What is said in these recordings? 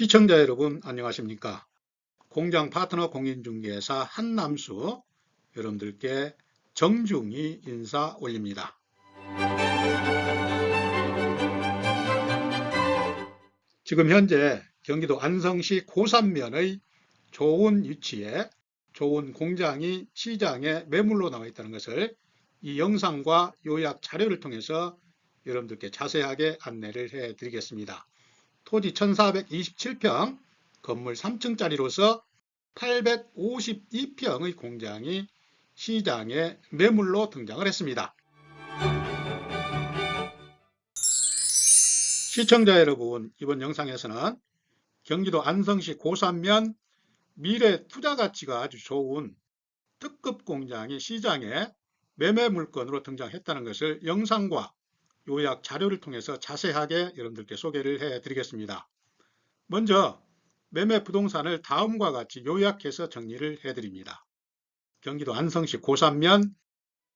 시청자 여러분 안녕하십니까? 공장 파트너 공인중개사 한남수 여러분들께 정중히 인사 올립니다. 지금 현재 경기도 안성시 고산면의 좋은 위치에 좋은 공장이 시장에 매물로 나와 있다는 것을 이 영상과 요약 자료를 통해서 여러분들께 자세하게 안내를 해 드리겠습니다. 토지 1427평, 건물 3층짜리로서 852평의 공장이 시장에 매물로 등장을 했습니다. 시청자 여러분, 이번 영상에서는 경기도 안성시 고산면 미래 투자 가치가 아주 좋은 특급 공장이 시장에 매매 물건으로 등장했다는 것을 영상과 요약 자료를 통해서 자세하게 여러분들께 소개를 해 드리겠습니다. 먼저 매매 부동산을 다음과 같이 요약해서 정리를 해 드립니다. 경기도 안성시 고산면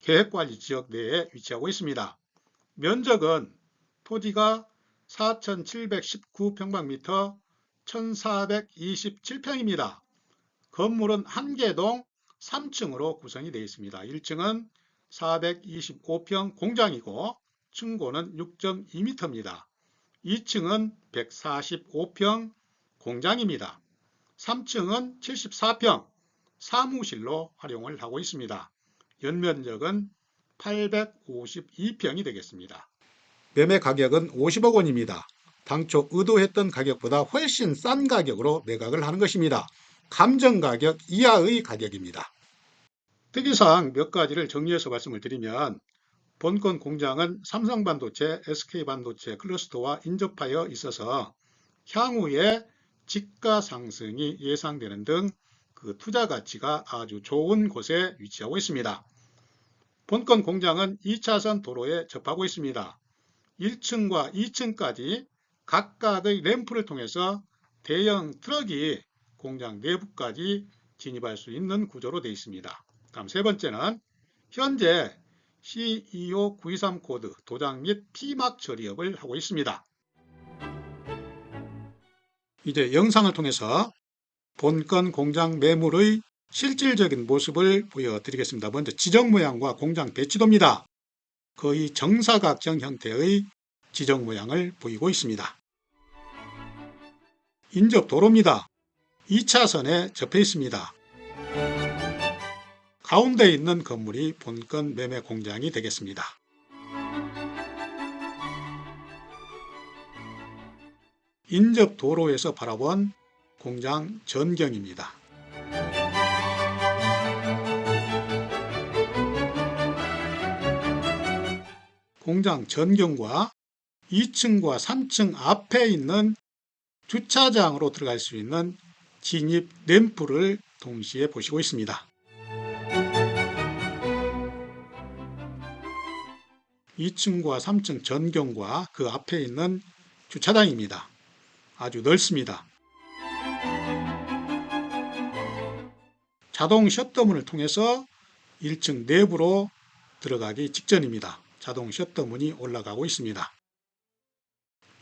계획관리 지역 내에 위치하고 있습니다. 면적은 토지가 4,719평방미터 1,427평입니다. 건물은 한 개동 3층으로 구성이 되어 있습니다. 1층은 425평 공장이고 층고는 6.2m입니다. 2층은 145평 공장입니다. 3층은 74평 사무실로 활용을 하고 있습니다. 연면적은 852평이 되겠습니다. 매매 가격은 50억 원입니다. 당초 의도했던 가격보다 훨씬 싼 가격으로 매각을 하는 것입니다. 감정 가격 이하의 가격입니다. 특이사항 몇 가지를 정리해서 말씀을 드리면 본건 공장은 삼성반도체, SK반도체 클러스터와 인접하여 있어서 향후에 지가 상승이 예상되는 등 그 투자 가치가 아주 좋은 곳에 위치하고 있습니다. 본건 공장은 2차선 도로에 접하고 있습니다. 1층과 2층까지 각각의 램프를 통해서 대형 트럭이 공장 내부까지 진입할 수 있는 구조로 되어 있습니다. 다음 세 번째는 현재 CEO 923 코드 도장 및 피막 처리업을 하고 있습니다. 이제 영상을 통해서 본건 공장 매물의 실질적인 모습을 보여드리겠습니다. 먼저 지적 모양과 공장 배치도입니다. 거의 정사각형 형태의 지적 모양을 보이고 있습니다. 인접 도로입니다. 2차선에 접해 있습니다. 가운데 있는 건물이 본건 매매 공장이 되겠습니다. 인접 도로에서 바라본 공장 전경입니다. 공장 전경과 2층과 3층 앞에 있는 주차장으로 들어갈 수 있는 진입 램프를 동시에 보시고 있습니다. 2층과 3층 전경과 그 앞에 있는 주차장입니다. 아주 넓습니다. 자동 셔터문을 통해서 1층 내부로 들어가기 직전입니다. 자동 셔터문이 올라가고 있습니다.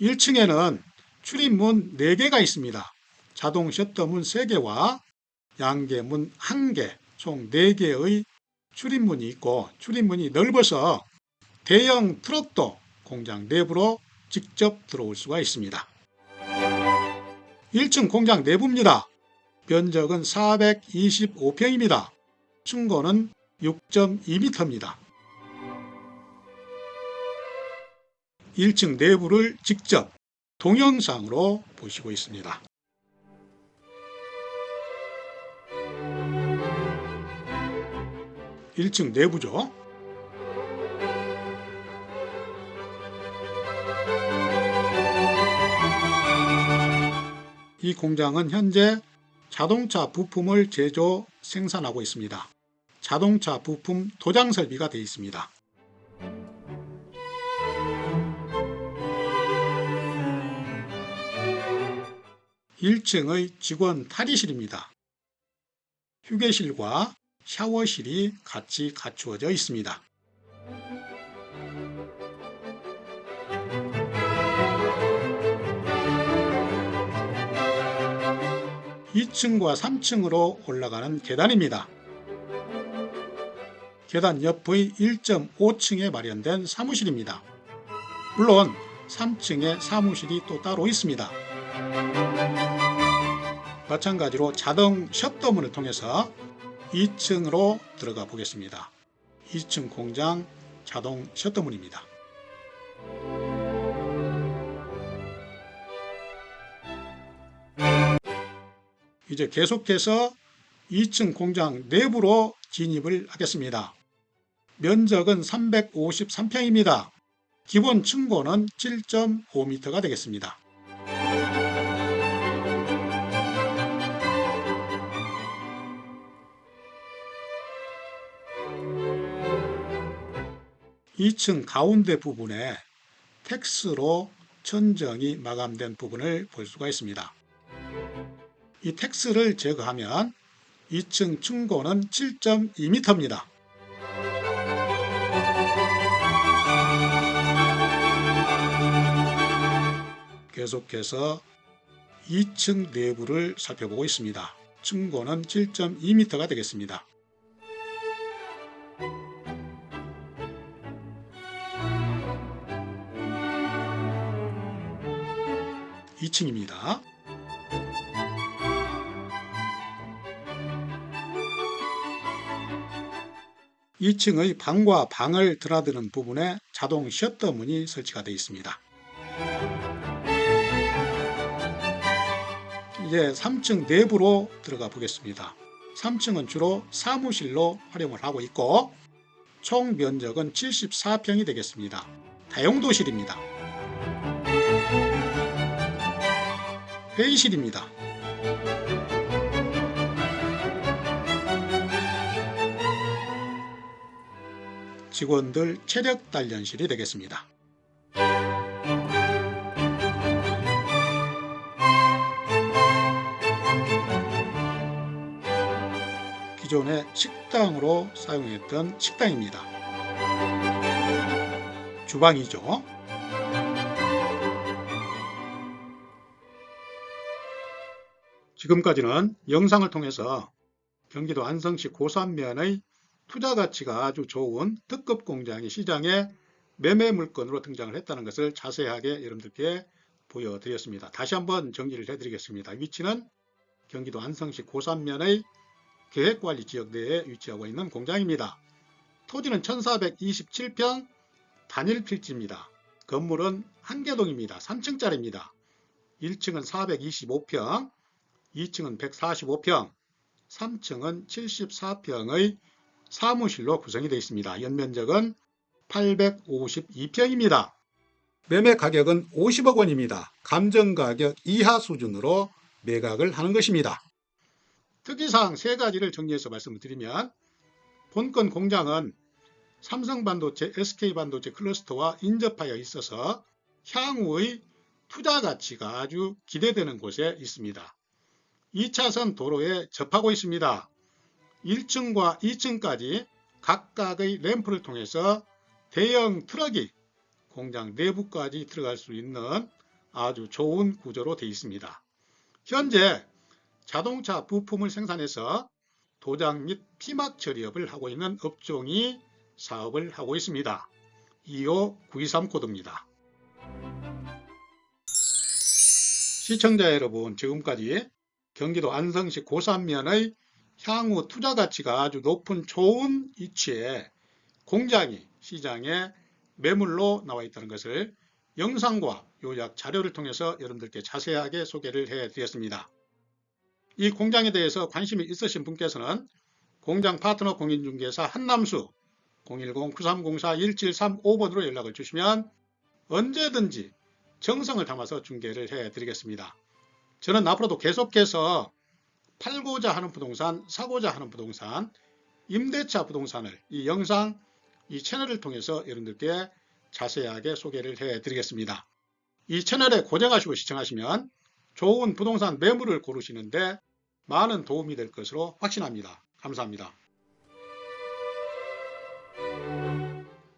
1층에는 출입문 4개가 있습니다. 자동 셔터문 3개와 양계문 1개, 총 4개의 출입문이 있고 출입문이 넓어서 대형 트럭도 공장 내부로 직접 들어올 수가 있습니다. 1층 공장 내부입니다. 면적은 425평입니다. 층고는 6.2m입니다. 1층 내부를 직접 동영상으로 보시고 있습니다. (1층) 내부죠. 이 공장은 현재 자동차 부품을 제조 생산하고 있습니다. 자동차 부품 도장 설비가 되어 있습니다. 1층의 직원 탈의실입니다. 휴게실과 샤워실이 같이 갖추어져 있습니다. 2층과 3층으로 올라가는 계단입니다. 계단 옆의 1.5층에 마련된 사무실입니다. 물론 3층에 사무실이 또 따로 있습니다. 마찬가지로 자동 셧더문을 통해서 2층으로 들어가 보겠습니다. 2층 공장 자동 셔터문입니다. 이제 계속해서 2층 공장 내부로 진입을 하겠습니다. 면적은 353평입니다. 기본 층고는 7.5m가 되겠습니다. 이층 가운데 부분에 텍스로 천정이 마감된 부분을 볼 수가 있습니다. 이 텍스를 제거하면 2층 층고는 7.2m입니다. 계속해서 2층 내부를 살펴보고 있습니다. 층고는 7.2m가 되겠습니다. 2층입니다. 이층의 방과 방을 드나드는 부분에 자동 셔터 문이 설치가 되어 있습니다. 이제 3층 내부로 들어가 보겠습니다. 3층은 주로 사무실로 활용을 하고 있고 총 면적은 74평이 되겠습니다. 다용도실입니다. 회의실입니다. 직원들 체력 단련실이 되겠습니다. 기존의 식당으로 사용했던 식당입니다. 주방이죠. 지금까지는 영상을 통해서 경기도 안성시 고산면의 투자 가치가 아주 좋은 특급 공장이 시장에 매매 물건으로 등장을 했다는 것을 자세하게 여러분들께 보여드렸습니다. 다시 한번 정리를 해드리겠습니다. 위치는 경기도 안성시 고산면의 계획관리 지역 내에 위치하고 있는 공장입니다. 토지는 1427평 단일 필지입니다. 건물은 한개동입니다. 3층짜리입니다. 1층은 425평, 2층은 145평, 3층은 74평의 사무실로 구성이 되어 있습니다. 연면적은 852평입니다. 매매 가격은 50억 원입니다. 감정 가격 이하 수준으로 매각을 하는 것입니다. 특이사항 세 가지를 정리해서 말씀을 드리면 본건 공장은 삼성반도체, SK반도체 클러스터와 인접하여 있어서 향후의 투자 가치가 아주 기대되는 곳에 있습니다. 2차선 도로에 접하고 있습니다. 1층과 2층까지 각각의 램프를 통해서 대형 트럭이 공장 내부까지 들어갈 수 있는 아주 좋은 구조로 되어 있습니다. 현재 자동차 부품을 생산해서 도장 및 피막 처리업을 하고 있는 업종이 사업을 하고 있습니다. 25923 코드입니다. 시청자 여러분 지금까지 경기도 안성시 고산면의 향후 투자 가치가 아주 높은 좋은 위치에 공장이 시장에 매물로 나와 있다는 것을 영상과 요약 자료를 통해서 여러분들께 자세하게 소개를 해 드렸습니다. 이 공장에 대해서 관심이 있으신 분께서는 공장 파트너 공인중개사 한남수 010-9304-1735번으로 연락을 주시면 언제든지 정성을 담아서 중개를 해 드리겠습니다. 저는 앞으로도 계속해서 팔고자 하는 부동산, 사고자 하는 부동산, 임대차 부동산을 이 영상, 이 채널을 통해서 여러분들께 자세하게 소개를 해 드리겠습니다. 이 채널에 고정하시고 시청하시면 좋은 부동산 매물을 고르시는데 많은 도움이 될 것으로 확신합니다. 감사합니다.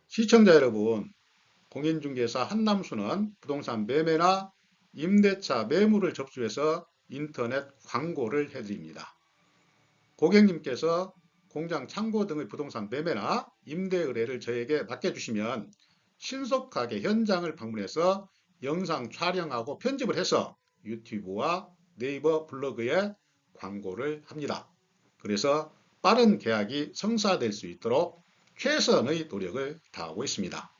시청자 여러분, 공인중개사 한남수는 부동산 매매나 임대차 매물을 접수해서 인터넷 광고를 해드립니다. 고객님께서 공장 창고 등의 부동산 매매나 임대 의뢰를 저에게 맡겨주시면 신속하게 현장을 방문해서 영상 촬영하고 편집을 해서 유튜브와 네이버 블로그에 광고를 합니다. 그래서 빠른 계약이 성사될 수 있도록 최선의 노력을 다하고 있습니다.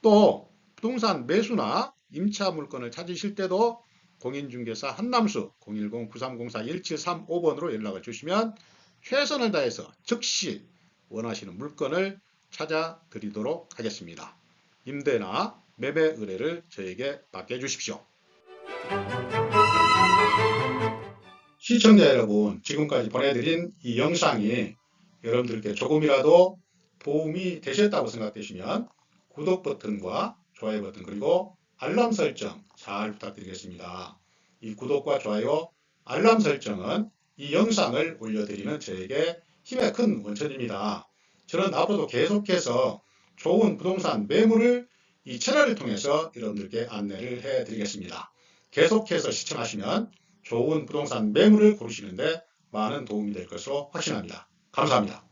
또 부동산 매수나 임차 물건을 찾으실 때도 공인중개사 한남수 010-9304-1735번으로 연락을 주시면 최선을 다해서 즉시 원하시는 물건을 찾아 드리도록 하겠습니다. 임대나 매매 의뢰를 저에게 맡겨주십시오. 시청자 여러분, 지금까지 보내드린 이 영상이 여러분들께 조금이라도 도움이 되셨다고 생각되시면 구독 버튼과 좋아요 버튼 그리고 알람 설정 잘 부탁드리겠습니다. 이 구독과 좋아요, 알람 설정은 이 영상을 올려드리는 저에게 힘의 큰 원천입니다. 저는 앞으로도 계속해서 좋은 부동산 매물을 이 채널을 통해서 여러분들께 안내를 해드리겠습니다. 계속해서 시청하시면 좋은 부동산 매물을 고르시는데 많은 도움이 될 것으로 확신합니다. 감사합니다.